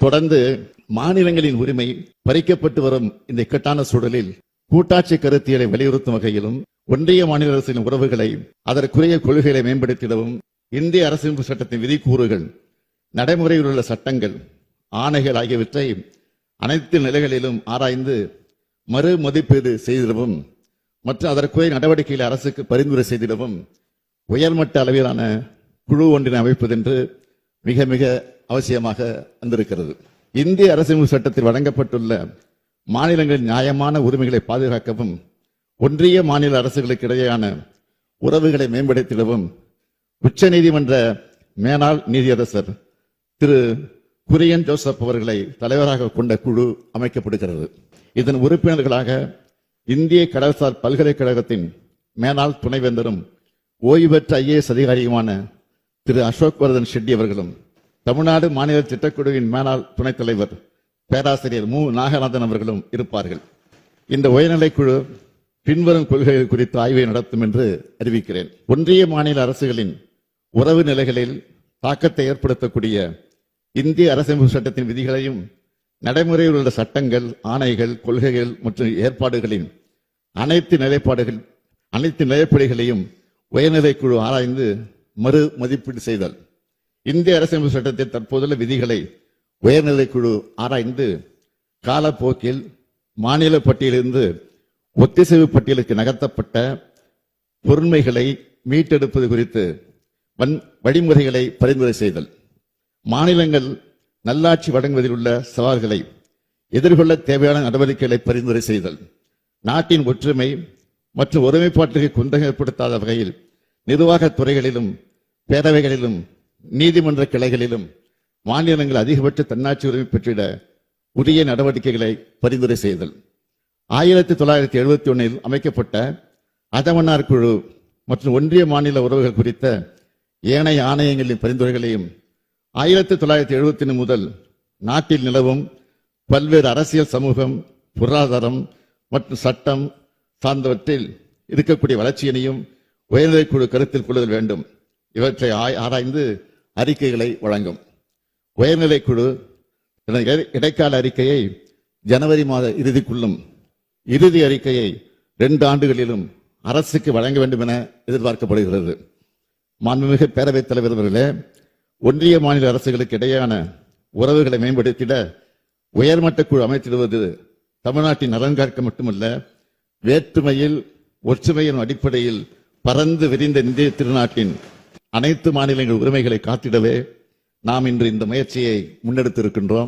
தொடர்ந்து மாநிலங்களின் உரிமை பறிக்கப்பட்டு வரும் இந்த இக்கட்டான சூழலில் கூட்டாட்சி கருத்தியலை வலியுறுத்தும் வகையிலும் ஒன்றிய மாநில அரசின் உறவுகளை அதற்குரிய கொள்கைகளை மேம்படுத்திடவும் இந்திய அரசியலமைப்பு சட்டத்தின் விதிக்கூறுகள் நடைமுறையில் உள்ள சட்டங்கள் ஆணைகள் ஆகியவற்றை அனைத்து நிலைகளிலும் ஆராய்ந்து மறு மதிப்பீடு செய்திடவும் மற்றும் அதற்குரிய நடவடிக்கைகளை அரசுக்கு பரிந்துரை செய்திடவும் உயர்மட்ட அளவிலான குழு ஒன்றினை அமைப்பதென்று மிக மிக அவசியமாக வந்திருக்கிறது. இந்திய அரசியலமைப்பு சட்டத்தில் வழங்கப்பட்டுள்ள மாநிலங்களின் நியாயமான உரிமைகளை பாதுகாக்கவும் ஒன்றிய மாநில அரசுகளுக்கு இடையேயான உறவுகளை மேம்படுத்திடவும் உச்ச நீதிமன்ற மேலாள் நீதியரசர் திரு குரியன் ஜோசப் அவர்களை தலைவராக கொண்ட குழு அமைக்கப்படுகிறது. இதன் உறுப்பினர்களாக இந்திய கடல்சார் பல்கலைக்கழகத்தின் மேனாள் துணைவேந்தரும் ஓய்வு பெற்ற ஐஏஎஸ் அதிகாரியுமான திரு அசோக் வர்தன் ஷெட்டி அவர்களும் தமிழ்நாடு மாநில திட்டக்குழுவின் மேனாள் துணைத் தலைவர் பேராசிரியர் மு. நாகநாதன் அவர்களும் இருப்பார்கள். இந்த உயர்நிலை குழு பின்வரும் கொள்கைகள் குறித்து ஆய்வை நடத்தும் என்று அறிவிக்கிறேன். ஒன்றிய மாநில அரசுகளின் உறவு நிலைகளில் தாக்கத்தை ஏற்படுத்தக்கூடிய இந்திய அரசமைப்பு சட்டத்தின் விதிகளையும் நடைமுறையில் உள்ள சட்டங்கள் ஆணைகள் கொள்கைகள் மற்றும் ஏற்பாடுகளின் அனைத்து நிலைப்பாடுகள் அனைத்து நிலைப்படிகளையும் உயர்நிலை குழு ஆராய்ந்து மறு மதிப்பீடு செய்தல். இந்திய அரசியலமைப்பு சட்டத்தின் தற்போதுள்ள விதிகளை உயர்நிலை குழு ஆராய்ந்து காலப்போக்கில் மாநில பட்டியலிருந்து ஒத்திசைவு பட்டியலுக்கு நகர்த்தப்பட்ட பொருண்மைகளை மீட்டெடுப்பது குறித்து வன் வழிமுறைகளை பரிந்துரை செய்தல். மாநிலங்கள் நல்லாட்சி வழங்குவதில் உள்ள சவால்களை எதிர்கொள்ள தேவையான நடவடிக்கைகளை பரிந்துரை செய்தல். நாட்டின் ஒற்றுமை மற்றும் ஒருமைப்பாட்டுக்கு குந்தகம் ஏற்படுத்தாத வகையில் நிர்வாகத் துறைகளிலும் பேரவைகளிலும் நீதிமன்ற கிளைகளிலும் மாநிலங்கள் அதிகபட்ச தன்னாட்சி உரிமை பெற்றிட உரிய நடவடிக்கைகளை பரிந்துரை செய்தல். ஆயிரத்தி தொள்ளாயிரத்தி எழுபத்தி ஒன்னில் அமைக்கப்பட்ட அதவனார் குழு மற்றும் ஒன்றிய மாநில உறவுகள் குறித்த ஏனைய ஆணையங்களின் பரிந்துரைகளையும் ஆயிரத்தி தொள்ளாயிரத்தி எழுபத்தி முதல் நாட்டில் நிலவும் பல்வேறு அரசியல் சமூகம் பொருளாதாரம் மற்றும் சட்டம் சார்ந்தவற்றில் இருக்கக்கூடிய வளர்ச்சியினையும் உயர்நிலைக் குழு கருத்தில் கொள்ளுதல் வேண்டும். இவற்றை ஆய்- ஆராய்ந்து அறிக்கைகளை வழங்கும். உயர்நிலைக் குழு தனது இடை- இடைக்கால அறிக்கையை ஜனவரி மாத இறுதிக்குள்ளும் இறுதி அறிக்கையை ரெண்டு ஆண்டுகளிலும் அரசுக்கு வழங்க வேண்டும் என எதிர்பார்க்கப்படுகிறது. மாண்புமிகு பேரவைத் தலைவர் அவர்களே ஒன்றிய மாநில அரசுகளுக்கு இடையேயான உறவுகளை மேம்படுத்திட உயர்மட்ட குழு அமைத்திடுவது தமிழ்நாட்டின் நலன் காக்க மட்டுமல்ல வேற்றுமையில் ஒற்றுமையின் அடிப்படையில் பறந்து விரிந்த இந்திய திருநாட்டின் அனைத்து மாநிலங்கள் உரிமைகளை காத்திடவே நாம் இன்று இந்த முயற்சியை முன்னெடுத்திருக்கின்றோம்.